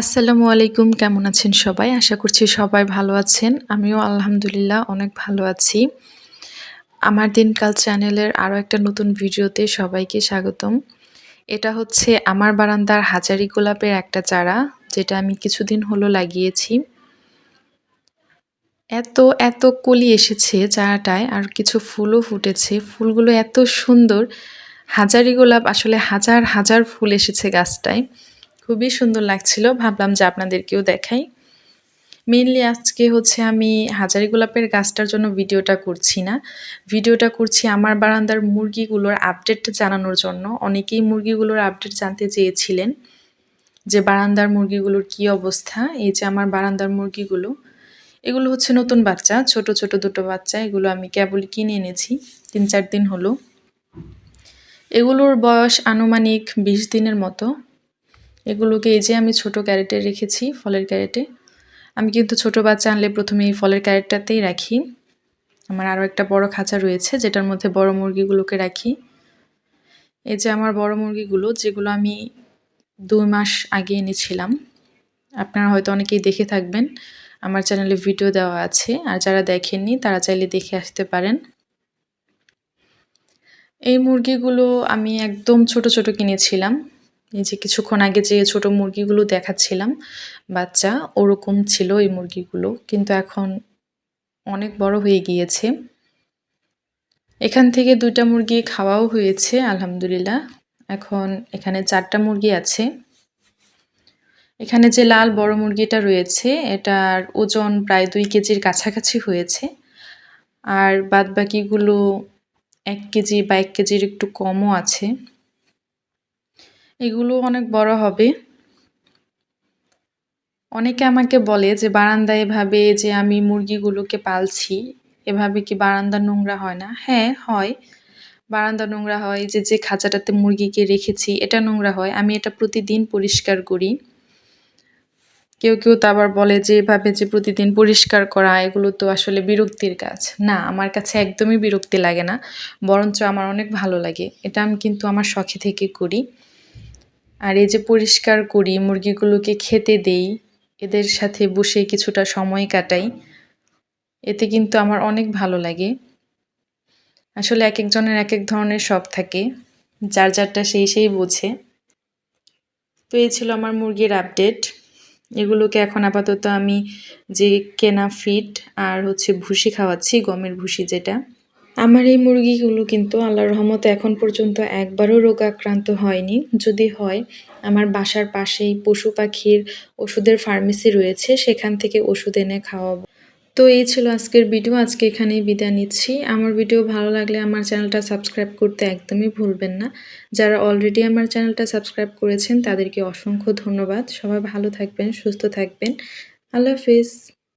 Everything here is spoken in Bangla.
আসসালামু আলাইকুম, কেমন আছেন সবাই? আশা করছি সবাই ভালো আছেন। আমিও আলহামদুলিল্লাহ অনেক ভালো আছি। আমার দিনকাল চ্যানেলের আরও একটা নতুন ভিডিওতে সবাইকে স্বাগতম। এটা হচ্ছে আমার বারান্দার হাজারি গোলাপের একটা চারা, যেটা আমি কিছুদিন হলো লাগিয়েছি। এত এত কলি এসেছে চারাটায়, আর কিছু ফুলও ফুটেছে। ফুলগুলো এত সুন্দর। হাজারি গোলাপ আসলে হাজার হাজার ফুল এসেছে গাছটায়। খুবই সুন্দর লাগছিল। ভাবলাম যে আপনাদেরকেও দেখাই। মেনলি আজকে হচ্ছে আমি হাজারি গোলাপের গাছটার জন্য ভিডিওটা করছি না। ভিডিওটা করছি আমার বারান্দার মুরগিগুলোর আপডেট জানানোর জন্য। অনেকেই মুরগিগুলোর আপডেট জানতে চেয়েছিলেন যে বারান্দার মুরগিগুলোর কি অবস্থা। এই যে আমার বারান্দার মুরগিগুলো, এগুলো হচ্ছে নতুন বাচ্চা, ছোট ছোট দুটো বাচ্চা। এগুলো আমি কেবলই কিনে এনেছি, তিন, চার দিন হলো। এগুলোর বয়স আনুমানিক বিশ দিনের মতো। এগুলোকে এই যে আমি ছোট ক্যারেটে রেখেছি ফলের ক্যারেটে। আমি কিন্তু ছোট বাচ্চা আনলে প্রথমে এই ফলের ক্যারেটটাতেই রাখি। আমার আরও একটা বড় খাঁচা রয়েছে, যেটার মধ্যে বড় মুরগিগুলোকে রাখি। এই যে আমার বড় মুরগিগুলো, যেগুলো আমি দুই মাস আগে এনেছিলাম। আপনারা হয়তো অনেকেই দেখে থাকবেন, আমার চ্যানেলে ভিডিও দেওয়া আছে, আর যারা দেখেননি, তারা চাইলে দেখে আসতে পারেন। এই মুরগিগুলো আমি একদম ছোট ছোট কিনেছিলাম। এই যে কিছুক্ষণ আগে যে ছোট মুরগিগুলো দেখাচ্ছিলাম, বাচ্চা, ওরকম ছিল এই মুরগিগুলো, কিন্তু এখন অনেক বড় হয়ে গিয়েছে। এখান থেকে দুইটা মুরগি খাওয়াও হয়েছে, আলহামদুলিল্লাহ। এখন এখানে চারটা মুরগি আছে। এখানে যে লাল বড় মুরগিটা রয়েছে, এটার ওজন প্রায় দুই কেজির কাছাকাছি হয়েছে। আর বাদবাকিগুলো এক কেজি বা এক কেজির একটু কমও আছে। এগুলো অনেক বড় হবে। অনেকে আমাকে বলে যে বারান্দা এভাবে যে আমি মুরগিগুলোকে পালছি, এভাবে কি বারান্দা নোংরা হয় না? হ্যাঁ হয়। বারান্দা নোংরা হয়, যে যে খাঁচাটাতে মুরগিকে রেখেছি, এটা নোংরা হয়। আমি এটা প্রতিদিন পরিষ্কার করি। কেউ কেউ তো আবার বলে যে, এভাবে যে প্রতিদিন পরিষ্কার করা, এগুলো তো আসলে বিরক্তির কাজ। না, আমার কাছে একদমই বিরক্তি লাগে না, বরঞ্চ আমার অনেক ভালো লাগে। এটা আমি কিন্তু আমার শখে থেকে করি। আর এই যে পরিষ্কার করি, মুরগিগুলোকে খেতে দেই, এদের সাথে বসে কিছুটা সময় কাটাই, এতে কিন্তু আমার অনেক ভালো লাগে। আসলে এক একজনের এক এক ধরনের শখ থাকে, যার যারটা সেই সেই বোঝে। তো এই ছিল আমার মুরগির আপডেট এগুলোকে এখন আপাতত আমি যে কেনা ফিট আর হচ্ছে ভুসি খাওয়াচ্ছি, গমের ভুসি যেটা আমার এই মুরগিগুলো কিন্তু আল্লাহর রহমতে এখন পর্যন্ত একবারও রোগাক্রান্ত হয়নি। যদি হয়, আমার বাসার পাশেই পশু পাখির ওষুধের ফার্মেসি রয়েছে, সেখান থেকে ওষুধ এনে খাওয়াবো। তো এই ছিল আজকের ভিডিও, আজকে এখানেই বিদায় নিচ্ছি। আমার ভিডিও ভালো লাগলে আমার চ্যানেলটা সাবস্ক্রাইব করতে একদমই ভুলবেন না। যারা অলরেডি আমার চ্যানেলটা সাবস্ক্রাইব করেছেন, তাদেরকে অসংখ্য ধন্যবাদ। সবাই ভালো থাকবেন, সুস্থ থাকবেন। আল্লাহ হাফিজ।